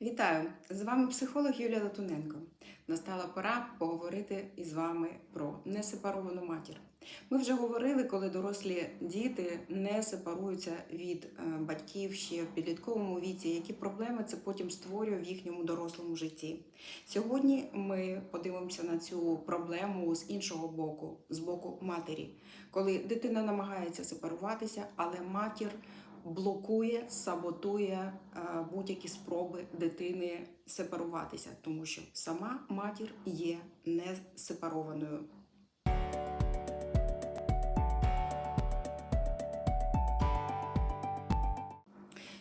Вітаю! З вами психолог Юлія Латуненко. Настала пора поговорити із вами про несепаровану матір. Ми вже говорили, коли дорослі діти не сепаруються від е, батьків ще в підлітковому віці, які проблеми це потім створює в їхньому дорослому житті. Сьогодні ми подивимося на цю проблему з іншого боку, з боку матері, коли дитина намагається сепаруватися, але матір блокує, саботує е, будь-які спроби дитини сепаруватися, тому що сама матір є не сепарованою.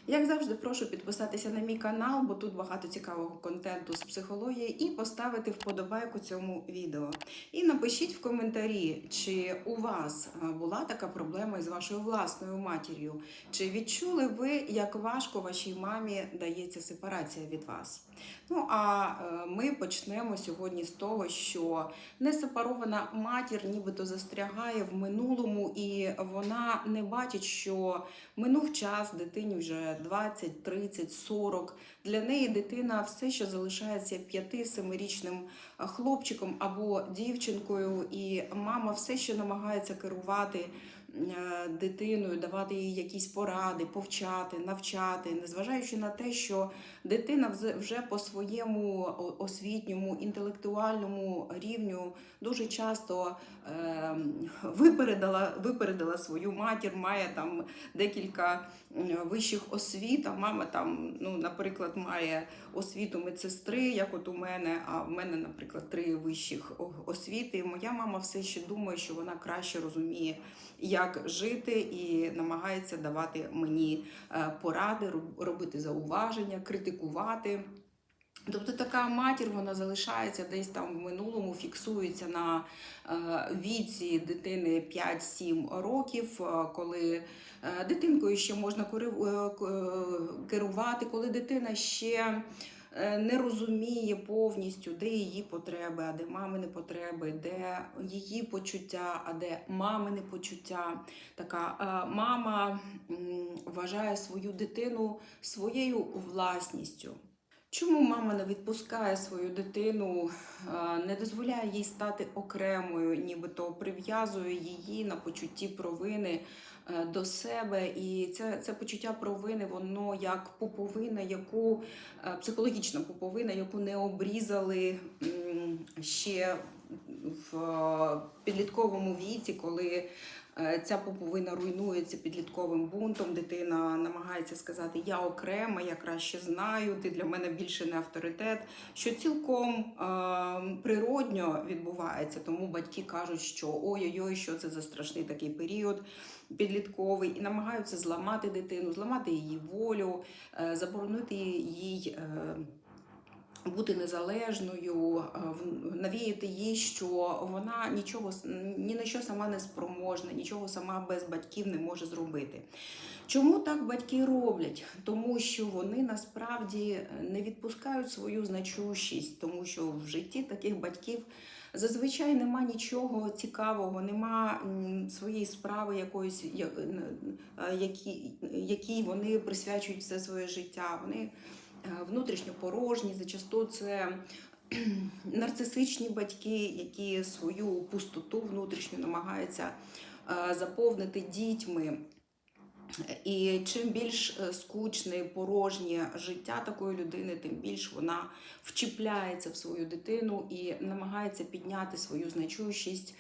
Як завжди, прошу підписатися на мій канал, бо тут багато цікавого контенту з психології, і поставити вподобайку цьому відео. І напишіть в коментарі, чи у вас е, була така проблема із вашою власною матір'ю, чи відчули ви, як важко вашій мамі дається сепарація від вас. Ну а е, ми почнемо сьогодні з того, що несепарована матір нібито застрягає в минулому, і вона не бачить, що минув час дитині вже 20, 30, 40. Для неї дитина все, що залишається 5-7-річним хлопчиком або дівчинкою, і мама все, що намагається керувати дитиною, давати їй якісь поради, повчати, навчати, незважаючи на те, що дитина вже по своєму освітньому, інтелектуальному рівню дуже часто е, випередила, випередила свою матір, має там декілька вищих освіт. А мама там, ну, наприклад, має освіту медсестри, як от у мене. А в мене, наприклад, три вищих освіти. Моя мама все ще думає, що вона краще розуміє, як жити, і намагається давати мені е, поради, робити зауваження, критикувати. Тобто така матір вона залишається десь там в минулому, фіксується на е, віці дитини 5-7 років, е, коли дитинкою ще можна керувати, коли дитина ще не розуміє повністю, де її потреби, а де мамини потреби, де її почуття, а де мамини почуття. Така е, мама вважає свою дитину своєю власністю. Чому мама не відпускає свою дитину, е, не дозволяє їй стати окремою, нібито прив'язує її на почутті провини е, до себе? І це, це почуття провини, воно як поповина, яку е, психологічна поповина, яку не обрізали ще в е, підлітковому віці, коли е, ця пуповина руйнується підлітковим бунтом. Дитина намагається сказати: Я окрема, я краще знаю, ти для мене більше не авторитет, що цілком е, природньо відбувається. Тому батьки кажуть, що ой-ой-ой, що це за страшний такий період підлітковий, і намагаються зламати дитину, зламати її волю, заборонити їй. Е, бути незалежною, е, навіяти їй, що вона нічого ні на що сама не спроможна, нічого сама без батьків не може зробити. Чому так батьки роблять? Тому що вони насправді не відпускають свою значущість, тому що в житті таких батьків зазвичай нема нічого цікавого, нема своєї справи якоїсь, е, які, якій вони присвячують все своє життя. Вони е, внутрішньо порожні, зачасту це нарцисичні батьки, які свою пустоту внутрішню намагаються е, заповнити дітьми. І чим більш е, скучне, порожнє життя такої людини, тим більш вона вчіпляється в свою дитину і намагається підняти свою значущість, е,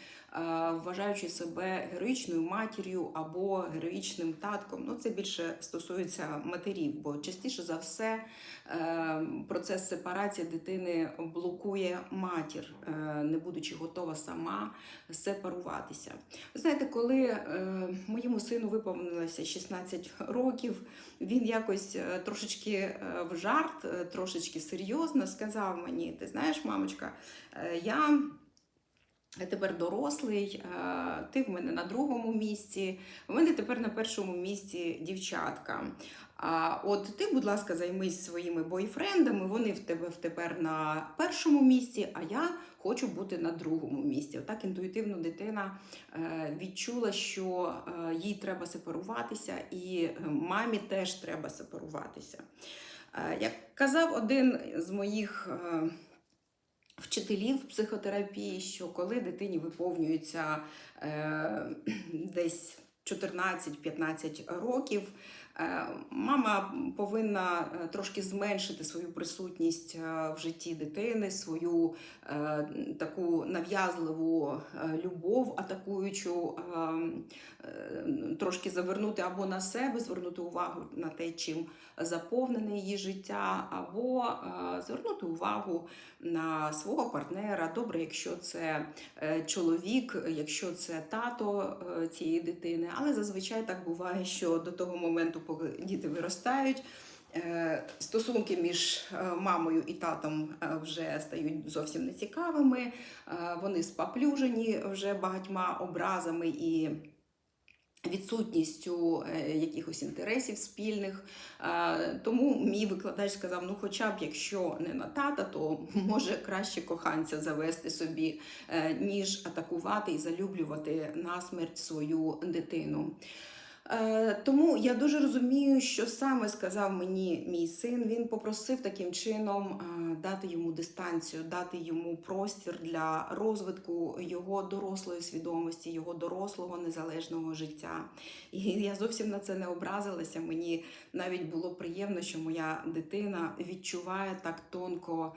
вважаючи себе героїчною матір'ю або героїчним татком. Ну, це більше стосується матерів, бо частіше за все е, процес сепарації дитини блокує матір, е, не будучи готова сама сепаруватися. Знаєте, коли е, моєму сину виповнилося 16 років, він якось е, трошечки е, в жарт, е, трошечки серйозно сказав мені: ти знаєш, мамочка, е, я. Тепер дорослий, е, ти в мене на другому місці, в мене тепер на першому місці дівчатка. А от ти, будь ласка, займись своїми бойфрендами, вони в тебе тепер на першому місці, а я хочу бути на другому місці. Отак інтуїтивно дитина е, відчула, що е, їй треба сепаруватися, і мамі теж треба сепаруватися. Як казав один з моїх вчителів психотерапії, що коли дитині виповнюється е, десь 14-15 років, мама повинна е, трошки зменшити свою присутність е, в житті дитини, свою е, таку нав'язливу е, любов, атакуючу, е, е, трошки завернути або на себе, звернути увагу на те, чим заповнене її життя, або е, звернути увагу на свого партнера. Добре, якщо це е, чоловік, якщо це тато е, цієї дитини. Але зазвичай так буває, що до того моменту, поки діти виростають. е, Стосунки між е, мамою і татом е, вже стають зовсім нецікавими, вони спаплюжені вже багатьма образами і відсутністю якихось інтересів спільних. Тому мій викладач сказав: ну, хоча б якщо не на тата, то може краще коханця завести собі, ніж атакувати і залюблювати насмерть свою дитину. Е, Тому я дуже розумію, що саме сказав мені мій син. Він попросив таким чином е, дати йому дистанцію, дати йому простір для розвитку його дорослої свідомості, його дорослого незалежного життя. І я зовсім на це не образилася. Мені навіть було приємно, що моя дитина відчуває так тонко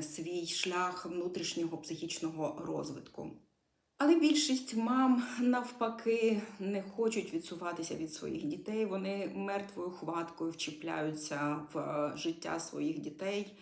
свій шлях внутрішнього психічного розвитку. Але більшість мам навпаки не хочуть відсуватися від своїх дітей. Вони мертвою хваткою вчіпляються в е, життя своїх дітей,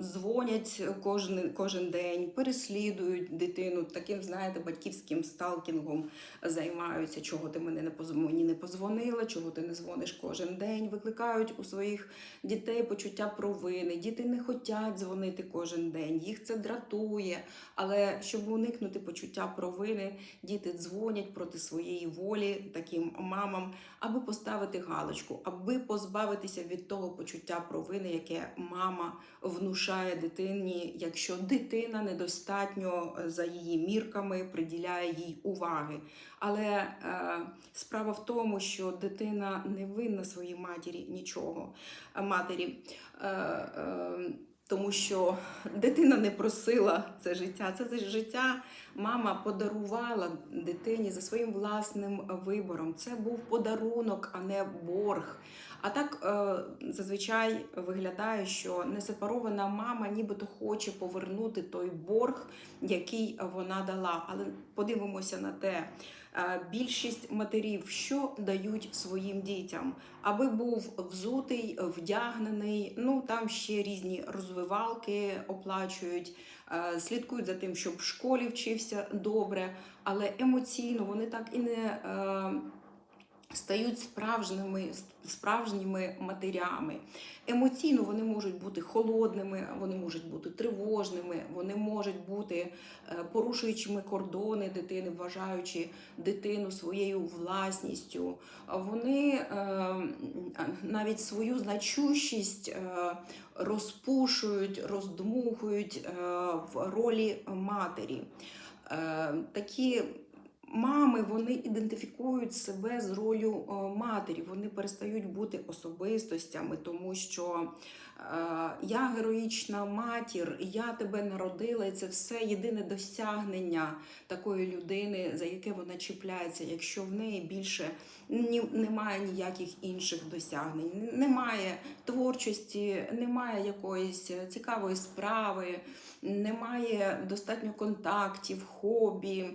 дзвонять кожен, кожен день, переслідують дитину. Таким, знаєте, батьківським сталкінгом займаються, чого ти мене не поз- мені не позвонила, чого ти не дзвониш кожен день. Викликають у своїх дітей почуття провини. Діти не хочуть дзвонити кожен день. Їх це дратує. Але щоб уникнути почуття провини, діти дзвонять проти своєї волі таким мамам, аби поставити галочку, аби позбавитися від того почуття провини, яке мама внушає дитині, якщо дитина недостатньо е, за її мірками приділяє їй уваги. Але е, справа в тому, що дитина не винна своїй матері нічого. Матері. Е, е, тому що дитина не просила це життя. Це життя мама подарувала дитині за своїм власним вибором. Це був подарунок, а не борг. А так е, зазвичай виглядає, що несепарована мама нібито хоче повернути той борг, який вона дала. Але подивимося на те. е, Більшість матерів, що дають своїм дітям, аби був взутий, вдягнений. Ну там ще різні розвивалки оплачують, е, слідкують за тим, щоб в школі вчився добре, але емоційно вони так і не. Стають справжніми, справжніми матерями. Емоційно вони можуть бути холодними, вони можуть бути тривожними, вони можуть бути е, порушуючими кордони дитини, вважаючи дитину своєю власністю. Вони е, навіть свою значущість е, розпушують, роздмухують в ролі матері. Такі мами вони ідентифікують себе з ролью е, матері. Вони перестають бути особистостями, тому що е, я героїчна матір, я тебе народила, і це все єдине досягнення такої людини, за яке вона чіпляється, якщо в неї більше немає ніяких інших досягнень, немає творчості, немає якоїсь цікавої справи, немає достатньо контактів, хобі.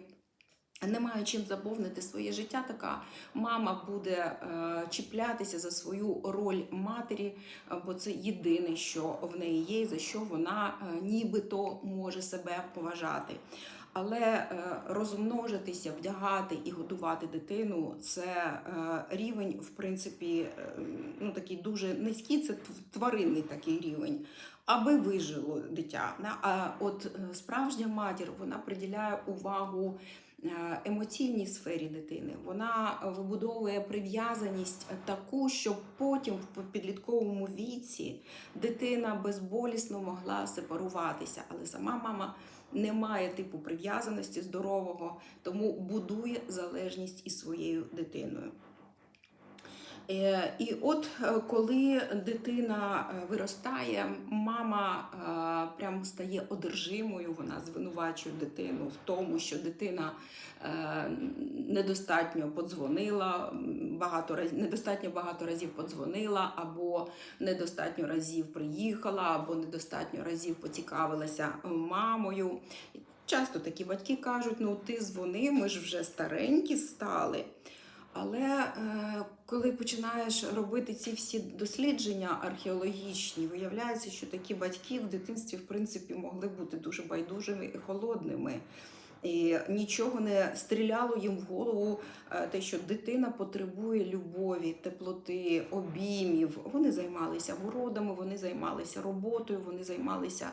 Немає чим заповнити своє життя, така мама буде е, чіплятися за свою роль матері, е, бо це єдине, що в неї є, за що вона е, нібито може себе поважати. Але розмножитися, вдягати і годувати дитину це рівень, в принципі, ну такий дуже низький, це тв- тваринний такий рівень. Аби вижило дитя. А от справжня матір вона приділяє увагу емоційній сфері дитини. Вона вибудовує прив'язаність таку, щоб потім в підлітковому віці дитина безболісно могла сепаруватися. Але сама мама не має типу прив'язаності здорового, тому будує залежність із своєю дитиною. Е, І от е, коли дитина е, виростає, мама е, прям стає одержимою, вона звинувачує дитину в тому, що дитина недостатньо подзвонила, багато разів, недостатньо багато разів подзвонила, або недостатньо разів приїхала, або недостатньо разів поцікавилася мамою. Часто такі батьки кажуть: ну ти дзвони, ми ж вже старенькі стали. Але коли починаєш робити ці всі дослідження археологічні, виявляється, що такі батьки в дитинстві в принципі могли бути дуже байдужими і холодними. І нічого не стріляло їм в голову, е, те, що дитина потребує любові, теплоти, обіймів. Вони займалися городами, вони займалися роботою, вони займалися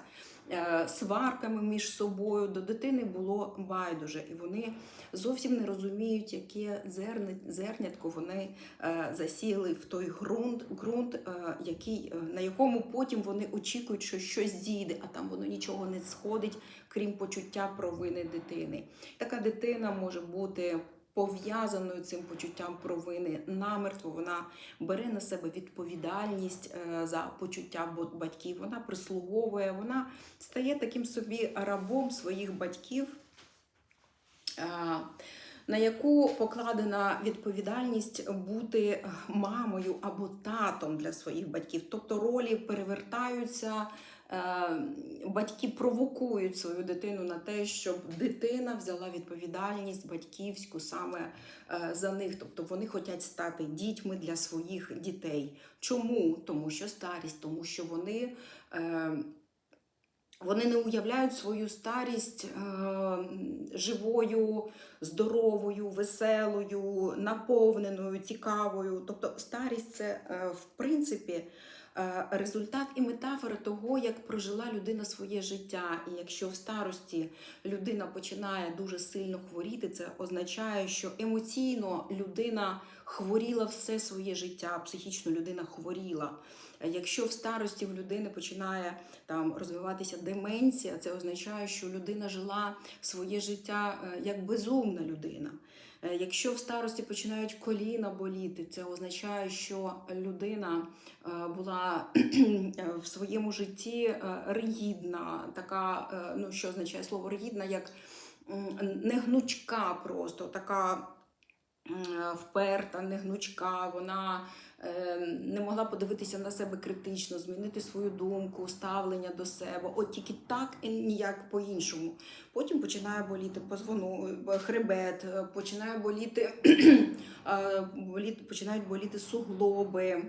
сварками між собою. До дитини було байдуже, і вони зовсім не розуміють, яке зернятко вони е, засіяли в той ґрунт, ґрунт е, який, е, на якому потім вони очікують, що щось зійде, а там воно нічого не сходить, крім почуття провини дитини. Така дитина може бути. Пов'язаною цим почуттям провини намертво, вона бере на себе відповідальність е, за почуття батьків. Вона прислуговує, вона стає таким собі рабом своїх батьків, е, на яку покладена відповідальність бути мамою або татом для своїх батьків. Тобто ролі перевертаються. Е, Батьки провокують свою дитину на те, щоб дитина взяла відповідальність батьківську саме е, за них. Тобто вони хочуть стати дітьми для своїх дітей. Чому? Тому що старість, тому що вони. е, вони не уявляють свою старість е, живою, здоровою, веселою, наповненою, цікавою. Тобто старість це е, в принципі результат і метафора того, як прожила людина своє життя. І якщо в старості людина починає дуже сильно хворіти, це означає, що емоційно людина хворіла все своє життя, психічно людина хворіла. Е, Якщо в старості в людини починає там розвиватися деменція, це означає, що людина жила своє життя е, як безумна людина. Е, Якщо в старості починають коліна боліти, це означає, що людина е, була е, в своєму житті ригідна, така, ну що означає слово ригідна, як негнучка просто, така вперта, негнучка, вона не могла подивитися на себе критично, змінити свою думку, ставлення до себе. От тільки так і ніяк по-іншому. Потім починає боліти позвону, е, хребет, е, починає боліти, е, починають боліти суглоби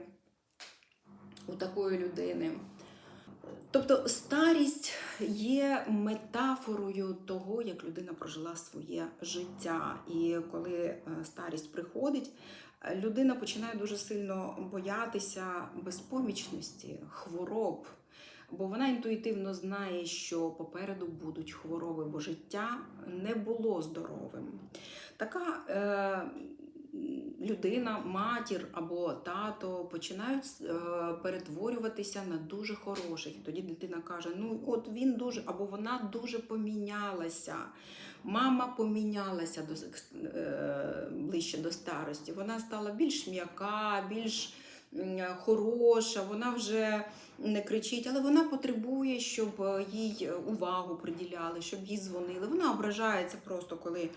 у такої людини. Тобто старість є метафорою того, як людина прожила своє життя. І коли е, старість приходить, е, людина починає дуже сильно боятися безпомічності, хвороб. Бо вона інтуїтивно знає, що попереду будуть хвороби, бо життя не було здоровим. Така е, людина, матір або тато починають е, перетворюватися на дуже хороших. Тоді дитина каже: Ну, от він дуже або вона дуже помінялася. Мама помінялася до е, ближче до старості. Вона стала більш м'яка, більш хороша. Вона вже не кричить, але вона потребує, щоб е, їй увагу приділяли, щоб їй дзвонили. Вона ображається просто, коли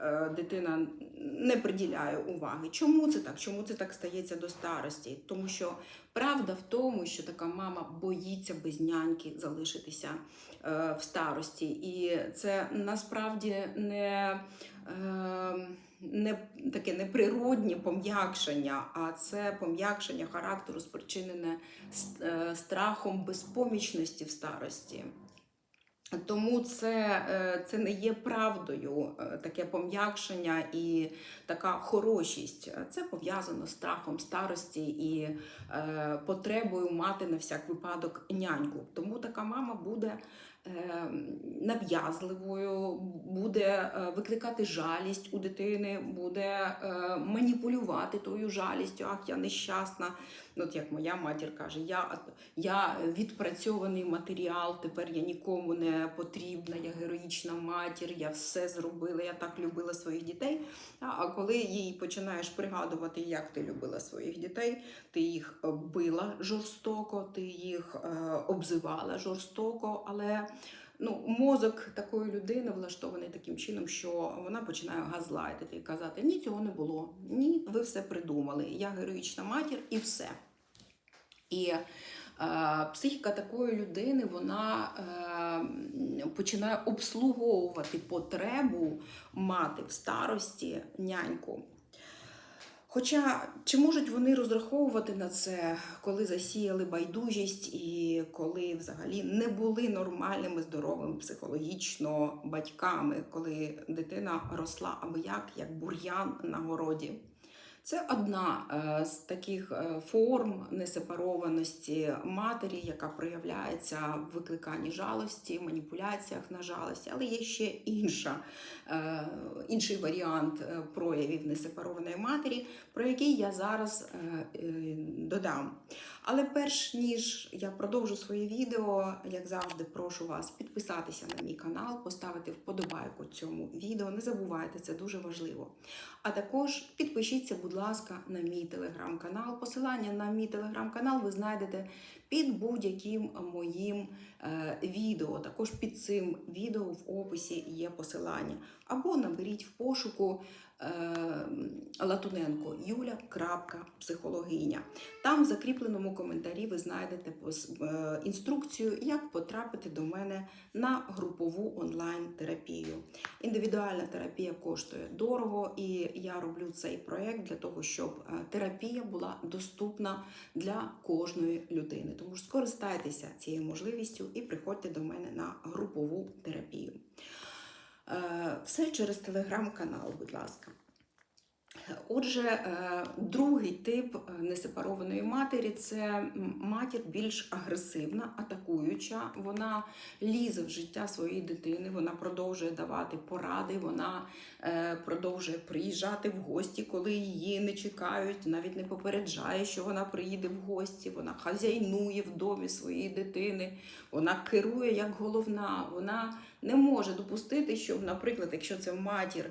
е, дитина не приділяє уваги. Чому це так? Чому це так стається до старості? Тому що правда в тому, що така мама боїться без няньки залишитися е, в старості, і це насправді не. Е, не таке неприроднє пом'якшення, а це пом'якшення характеру, спричинене е, страхом безпомічності в старості. Тому це, е, це не є правдою, е, таке пом'якшення і така хорошість. Це пов'язано з страхом старості і потребою мати на всяк випадок няньку. Тому така мама буде нав'язливою, буде е, викликати жалість у дитини, буде е, маніпулювати тою жалістю. Ах, я нещасна. От як моя матір каже, я, я відпрацьований матеріал, тепер я нікому не потрібна, я героїчна матір, я все зробила, я так любила своїх дітей. А коли їй починаєш пригадувати, як ти любила своїх дітей, ти їх била жорстоко, ти їх е, обзивала жорстоко, але ну, мозок такої людини влаштований таким чином, що вона починає газлайтити і казати: ні, цього не було, ні, ви все придумали. Я героїчна матір і все. І е, психіка такої людини вона е, починає обслуговувати потребу мати в старості няньку. Хоча чи можуть вони розраховувати на це, коли засіяли байдужість і коли взагалі не були нормальними, здоровими психологічно батьками, коли дитина росла або як, як бур'ян на городі? Це одна е, з таких е, форм несепарованості матері, яка проявляється в викликанні жалості, маніпуляціях на жалості, але є ще інша, е, інший варіант проявів несепарованої матері, про який я зараз додам. Але перш ніж я продовжу своє відео, як завжди, прошу вас підписатися на мій канал, поставити вподобайку цьому відео. Не забувайте, це дуже важливо. А також підпишіться, будь ласка, на мій телеграм-канал. Посилання на мій телеграм-канал ви знайдете під будь-яким моїм е, відео. Також під цим відео в описі є посилання. Або наберіть в пошуку Латуненко Юля. Психологиня. Там в закріпленому коментарі ви знайдете е, інструкцію, як потрапити до мене на групову онлайн-терапію. Індивідуальна терапія коштує дорого, і я роблю цей проєкт для того, щоб е, терапія була доступна для кожної людини. Тому ж скористайтеся цією можливістю і приходьте до мене на групову терапію. Е, Все через телеграм-канал, будь ласка. Отже, е, другий тип е, несепарованої матері це матір більш агресивна, атакуюча. Вона лізе в життя своєї дитини, вона продовжує давати поради, вона е, продовжує приїжджати в гості, коли її не чекають, навіть не попереджає, що вона приїде в гості. Вона хазяйнує в домі своєї дитини, вона керує як головна. Вона не може допустити, щоб, наприклад, якщо це матір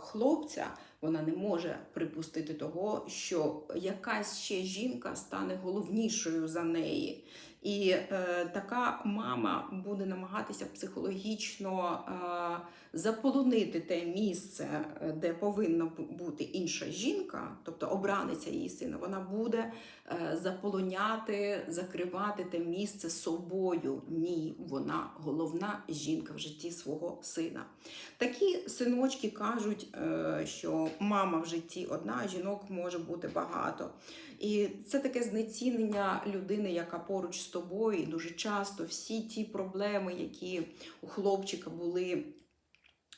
хлопця. Вона не може припустити того, що якась ще жінка стане головнішою за неї. І е, така мама буде намагатися психологічно е, заполонити те місце, е, де повинна бути інша жінка, тобто обраниця її сина, вона буде е, заполоняти, закривати те місце собою. Ні, вона головна жінка в житті свого сина. Такі синочки кажуть, е, що мама в житті одна, а жінок може бути багато. І це таке знецінення людини, яка поруч з тобою, і дуже часто всі ті проблеми, які у хлопчика були.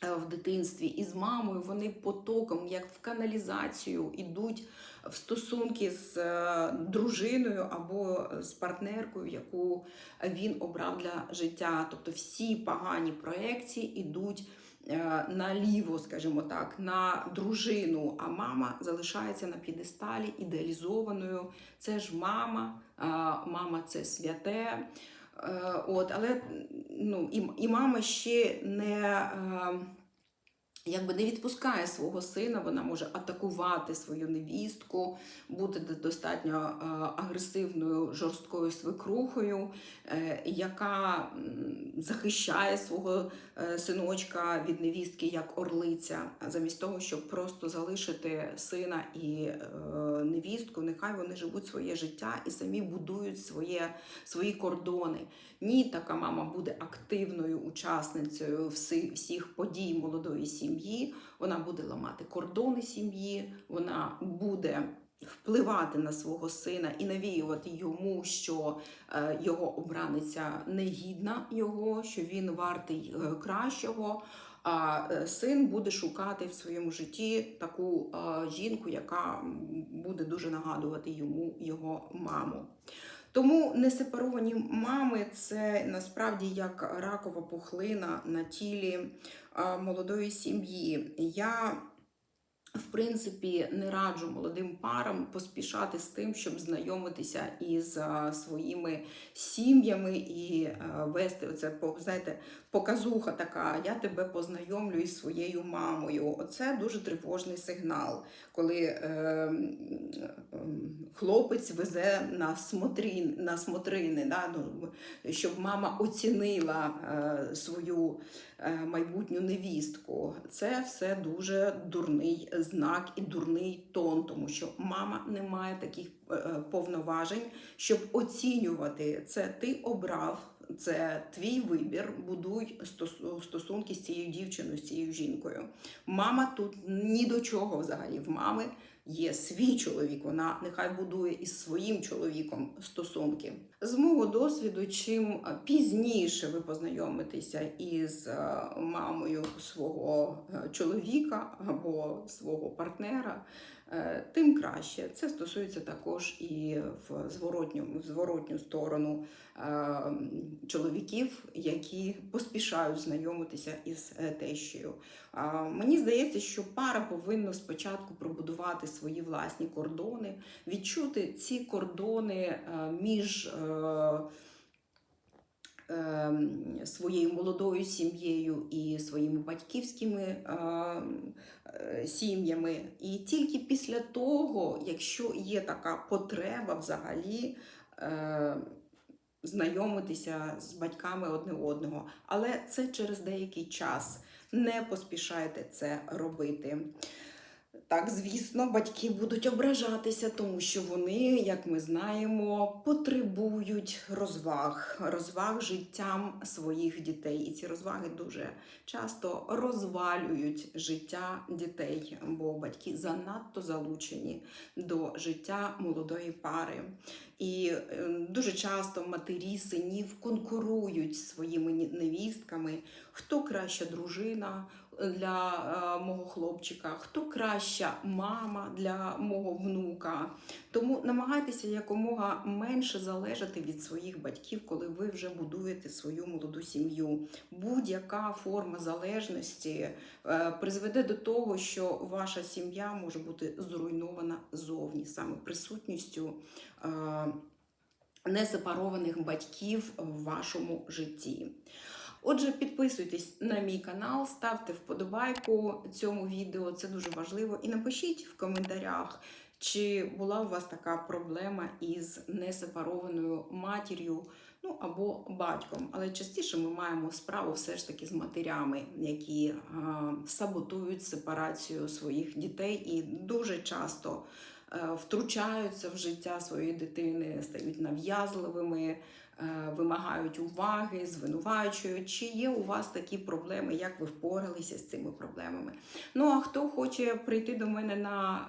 е, В дитинстві із мамою вони потоком, як в каналізацію, ідуть в стосунки з е, дружиною або з партнеркою, яку він обрав для життя. Тобто всі погані проекції ідуть е, наліво, скажімо так, на дружину, а мама залишається на п'єдесталі ідеалізованою. Це ж мама, мама це святе. Е, От, але ну, і, і мама ще не. Якби не відпускає свого сина, вона може атакувати свою невістку, бути достатньо е, агресивною, жорсткою свекрухою, е, яка захищає свого е, синочка від невістки як орлиця, замість того, щоб просто залишити сина і невістку, нехай вони живуть своє життя і самі будують своє, свої кордони. Ні, така мама буде активною учасницею всіх подій молодої сім'ї. Вона буде ламати кордони сім'ї, вона буде впливати на свого сина і навіювати йому, що е, його обраниця негідна його, що він вартий е, кращого. А е, син буде шукати в своєму житті таку жінку, яка буде дуже нагадувати йому його маму. Тому несепаровані мами це насправді як ракова пухлина на тілі молодої сім'ї. Я в принципі, не раджу молодим парам поспішати з тим, щоб знайомитися із своїми сім'ями і вести оце знаєте, показуха така. Я тебе познайомлю із своєю мамою. Оце дуже тривожний сигнал, коли е, м, хлопець везе на смотрин, на смотрини, да, ну, щоб мама оцінила е, свою е, майбутню невістку. Це все дуже дурний знак і дурний тон, тому що мама не має таких е, е, повноважень, щоб оцінювати це. Ти обрав. Це твій вибір, будуй стос- стосунки з цією дівчиною, з цією жінкою. Мама тут ні до чого взагалі. В мами є свій чоловік. Вона нехай будує із своїм чоловіком стосунки. З мого досвіду, чим пізніше ви познайомитеся із е, мамою свого е, чоловіка або свого партнера, е, тим краще. Це стосується також і в зворотню, в зворотню сторону е, чоловіків, які поспішають знайомитися із е, тещею. Мені здається, що пара повинна спочатку пробудувати свої власні кордони, відчути ці кордони е, між е, е, своєю молодою сім'єю і своїми батьківськими е, е, сім'ями. І тільки після того, якщо є така потреба взагалі. е, Знайомитися з батьками одне одного, але це через деякий час. Не поспішайте це робити. Так, звісно, батьки будуть ображатися, тому що вони, як ми знаємо, потребують розваг, розваг життям своїх дітей. І ці розваги дуже часто розвалюють життя дітей, бо батьки занадто залучені до життя молодої пари. І е, дуже часто матері синів конкурують своїми невістками, хто краща дружина для е, мого хлопчика, хто краща мама для мого внука. Тому намагайтеся якомога менше залежати від своїх батьків, коли ви вже будуєте свою молоду сім'ю. Будь-яка форма залежності е, призведе до того, що ваша сім'я може бути зруйнована зовні, саме присутністю. е, Несепарованих батьків в вашому житті. Отже, підписуйтесь на мій канал, ставте вподобайку цьому відео, це дуже важливо. І напишіть в коментарях, чи була у вас така проблема із несепарованою матір'ю, ну або батьком. Але частіше ми маємо справу все ж таки з матерями, які а, саботують сепарацію своїх дітей і дуже часто е, втручаються в життя своєї дитини, стають нав'язливими, е, вимагають уваги, звинувачують. Чи є у вас такі проблеми, як ви впоралися з цими проблемами? Ну а хто хоче прийти до мене на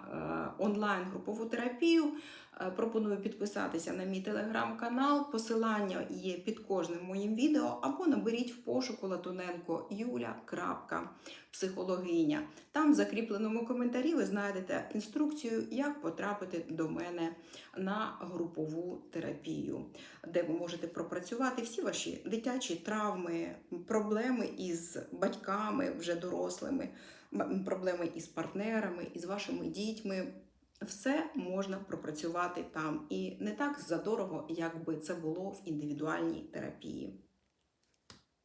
е, онлайн-групову терапію, е, пропоную підписатися на мій телеграм-канал. Посилання є під кожним моїм відео, або наберіть в пошуку Латуненко Юля. Психологиня. Там в закріпленому коментарі ви знайдете інструкцію, як потрапити до мене на групову терапію, де ви можете пропрацювати всі ваші дитячі травми, проблеми із батьками вже дорослими, проблеми із партнерами, із вашими дітьми. Все можна пропрацювати там і не так задорого, як би це було в індивідуальній терапії.